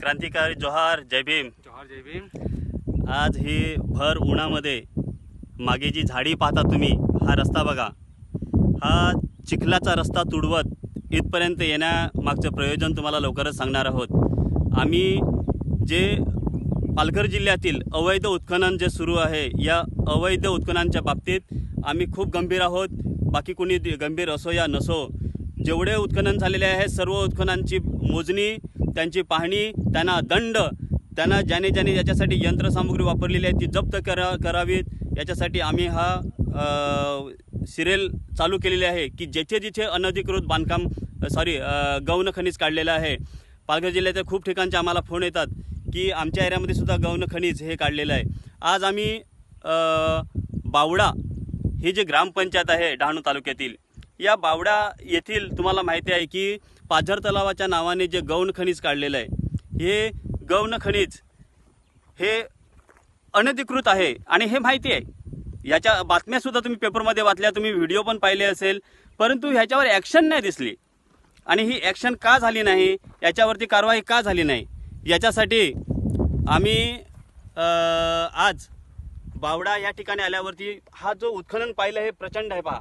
क्रांतिकारी जोहार जय भीम. जोहार जय भीम. आज ही भर उन्हामध्ये मागे जी झाडी पाहता तुम्ही हा रस्ता बघा. हा चिखलाचा रस्ता तुडवत इथपर्यंत येण्यामागचं प्रयोजन तुम्हाला लवकरच सांगणार आहोत. आम्ही जे पालघर जिल्ह्यातील अवैध उत्खनन जे सुरू आहे या अवैध उत्खननाच्या बाबतीत आम्ही खूप गंभीर आहोत. बाकी कोणी गंभीर असो या नसो जेवढे उत्खनन झालेले आहे सर्व उत्खननांची मोजणी त्यांची पाहणी त्यांना दंड त्यांना ज्याने ज्याने याच्यासाठी यंत्रसामुग्री वापरलेली आहे ती जप्त करा करावीत. याच्यासाठी आम्ही हा सिरियल चालू केलेली आहे की जेथे जिथे अनधिकृत बांधकाम सॉरी गौण खनिज काढलेलं आहे. पालघर जिल्ह्याच्या खूप ठिकाणचे आम्हाला फोन येतात की आमच्या एरियामध्ये सुद्धा गौण खनिज हे काढलेलं आहे. आज आम्ही बावडा ही जी ग्रामपंचायत आहे डहाणू तालुक्यातील या बावडा येथील तुम्हाला माहिती आहे की पाझर तलावाच्या नावाने जे गौण खनिज काढलेलं आहे हे गौण खनिज हे अनधिकृत आहे आणि हे माहिती आहे. याच्या बातम्यासुद्धा तुम्ही पेपरमध्ये वाचल्या तुम्ही व्हिडिओ पण पाहिले असेल परंतु ह्याच्यावर ॲक्शन नाही दिसली. आणि ही ॲक्शन का झाली नाही? याच्यावरती कारवाई का झाली नाही? याच्यासाठी आम्ही आज बावडा या ठिकाणी आल्यावरती हा जो उत्खनन पाहिलं हे प्रचंड आहे पहा.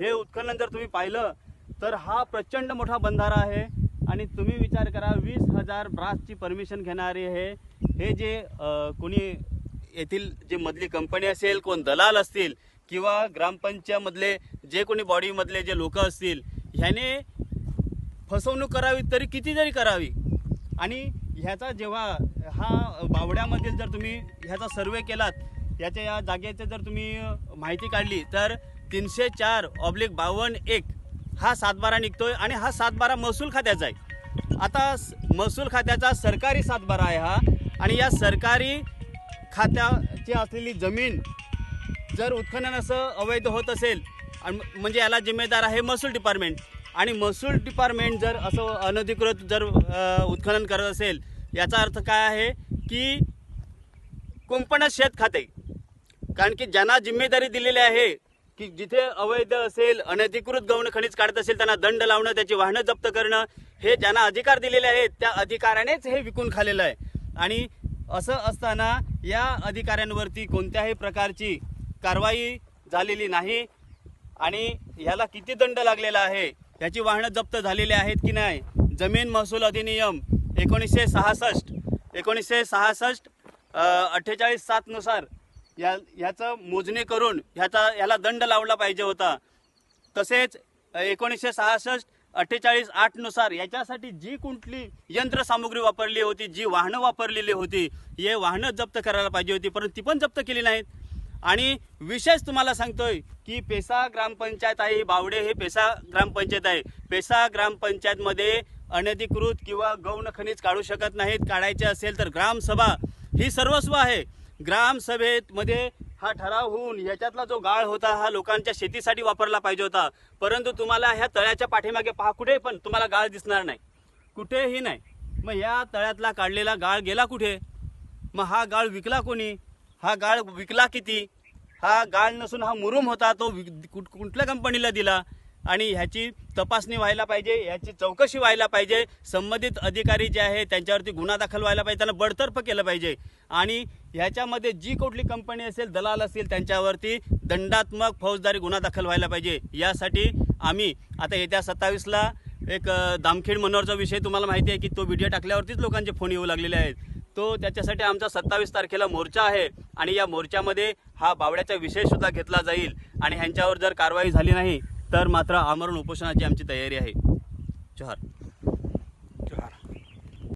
हे उत्खनन जर तुम्ही पाहिलं तर हा प्रचंड मोठा बंधारा आहे. आणि तुम्ही विचार करा वीस हजार ब्रासची परमिशन घेणारे हे हे जे कोणी येथील जे मधली कंपनी असेल कोण दलाल असतील किंवा ग्रामपंचायतमधले जे कोणी बॉडीमधले जे लोक असतील ह्याने फसवणूक करावी तरी किती जरी करावी. आणि ह्याचा जेव्हा हा बावड्यामधील जर तुम्ही ह्याचा सर्वे केलात याच्या या जागेचे जर तुम्ही माहिती काढली तर तीनशे चार ऑब्लिक बावन्न एक. हा सातबारा निघतोय आणि हा सातबारा महसूल खात्याचा आहे. आता महसूल खात्याचा सरकारी सातबारा आहे हा. आणि या सरकारी खात्याची असलेली जमीन जर उत्खनन असं अवैध होत असेल आणि म्हणजे याला जिम्मेदार आहे महसूल डिपार्टमेंट आणि महसूल डिपार्टमेंट जर असं अनधिकृत जर उत्खनन करत असेल याचा अर्थ काय आहे की कुंपणच शेत खाते. कारण की ज्यांना जिम्मेदारी दिलेली आहे की जिथे अवैध असेल अनधिकृत गौण खनिज काढत असेल त्यांना दंड लावणं त्याची वाहनं जप्त करणं हे ज्यांना अधिकार दिलेले आहेत त्या अधिकाऱ्यानेच हे विकून खाल्लेलं आहे. आणि असं असताना या अधिकाऱ्यांवरती कोणत्याही प्रकारची कारवाई झालेली नाही. आणि ह्याला किती दंड लागलेला आहे ह्याची वाहनं जप्त झालेली आहेत की नाही जमीन महसूल अधिनियम एकोणीसशे सहासष्ट एकोणीसशे सहासष्ट अठ्ठेचाळीस सातनुसार या ह्याचं मोजणी करून ह्याचा याला दंड लावला पाहिजे होता. तसेच एकोणीसशे सहासष्ट अठ्ठेचाळीस आठनुसार याच्यासाठी जी कुठली यंत्रसामुग्री वापरली होती जी वाहनं वापरलेली होती हे वाहनं जप्त करायला पाहिजे होती परंतु ती पण जप्त केली नाहीत. आणि विशेष तुम्हाला सांगतोय की पेसा ग्रामपंचायत आहे बावडे हे पेसा ग्रामपंचायत आहे. पेसा ग्रामपंचायतमध्ये अनधिकृत किंवा गौण खनिज काढू शकत नाहीत काढायचे असेल तर ग्रामसभा ही सर्वस्व आहे. ग्रामसभेत मध्ये हा ठराव होऊन याच्यातला जो गाळ होता हा लोकांच्या शेतीसाठी वापरला पाहिजे होता. परंतु तुम्हाला ह्या तळ्याच्या पाठीमागे पहा कुठे पण तुम्हाला गाळ दिसणार नाही. कुठेही नाही. मग या तळ्यातला काढलेला गाळ गेला कुठे? मग हा गाळ विकला कोणी? हा गाळ विकला किती? हा गाळ नसून हा मुरुम होता तो विक- कुठ- कुठल्या कंपनीला दिला? आणि ह्याची तपासणी व्हायला पाहिजे ह्याची चौकशी व्हायला पाहिजे. संबंधित अधिकारी जे आहे त्यांच्यावरती गुन्हा दाखल व्हायला पाहिजे त्यांना बडतर्फ केलं पाहिजे. आणि ह्याच्यामध्ये जी कुठली कंपनी असेल दलाल असेल त्यांच्यावरती दंडात्मक फौजदारी गुन्हा दाखल व्हायला पाहिजे. यासाठी आम्ही आता येत्या सत्तावीसला एक दामखेड मनोहरचा विषय तुम्हाला माहिती आहे की तो व्हिडिओ टाकल्यावरतीच लोकांचे फोन येऊ लागलेले आहेत. तो त्याच्यासाठी आमचा सत्तावीस तारखेला मोर्चा आहे आणि या मोर्चामध्ये हा बावड्याचा विषय सुद्धा घेतला जाईल. आणि ह्यांच्यावर जर कारवाई झाली नाही तर मात्र आमरण उपोषणाची आमची तयारी आहे. जोहार